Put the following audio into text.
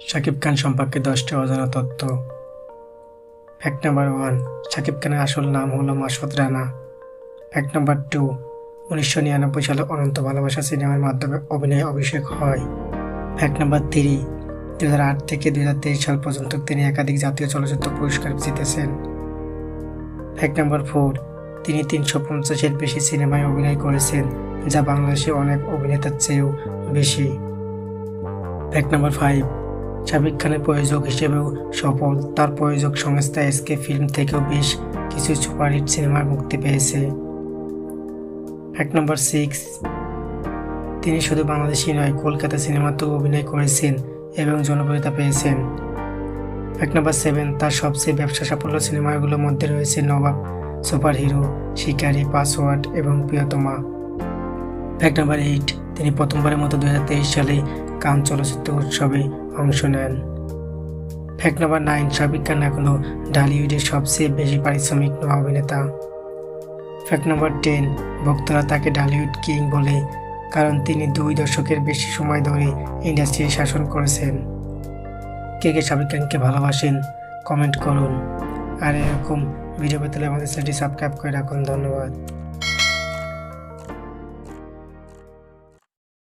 শাকিব খান সম্পর্কে দশটি অজানা তথ্য। ফ্যাক্ট নাম্বার ওয়ান শাকিব খানের আসল নাম হলো Masud Rana. Fact number two, উনিশশো নিরানব্বই সালে অনন্ত ভালোবাসা সিনেমার মাধ্যমে অভিনয়ে অভিষেক হয়। ফ্যাক্ট নাম্বার থ্রি দু হাজার আট থেকে দুই হাজার তেইশ সাল পর্যন্ত তিনি একাধিক জাতীয় চলচ্চিত্র পুরস্কার জিতেছেন। ফ্যাক্ট নাম্বার ফোর, তিনি তিনশো পঞ্চাশের বেশি সিনেমায় অভিনয় করেছেন, যা বাংলাদেশে অনেক অভিনেতার চেয়েও বেশি। ফ্যাক্ট নাম্বার ফাইভ শাকিব খানের প্রযোজক হিসেবেও সফল। তার প্রযোজক সংস্থা এসকে ফিল্ম থেকেও বেশ কিছু সুপারহিট সিনেমার মুক্তি পেয়েছে। Fact number six. তিনি শুধু বাংলাদেশি নয়, কলকাতা সিনেমাতেও অভিনয় করেছেন এবং জনপ্রিয়তা পেয়েছেন। ফ্যাক্ট নম্বর সেভেন, তার সবচেয়ে ব্যবসা সাফল্য সিনেমাগুলোর মধ্যে রয়েছে Nabab super hero Shikari, password এবং প্রিয়তমা। ফ্যাক্ট নাম্বার এইট, তিনি প্রথমবারের মতো দু হাজার তেইশ সালে কান চলচ্চিত্র উৎসবে অংশ নেন। Fact number nine Shakib Khan এখনও ঢালিউডের সবচেয়ে বেশি পারিশ্রমিক নেওয়া অভিনেতা। ফ্যাক্ট নাম্বার টেন, ভক্তরা তাকে ঢালিউড কিং বলে, কারণ তিনি দুই দশকের বেশি সময় ধরে ইন্ডাস্ট্রি শাসন করেছেন। কে কে শাকিব খানকে ভালোবাসেন, কমেন্ট করুন। আর এরকম ভিডিও পেতে আমাদের চ্যানেলটি সাবস্ক্রাইব করে রাখুন। ধন্যবাদ।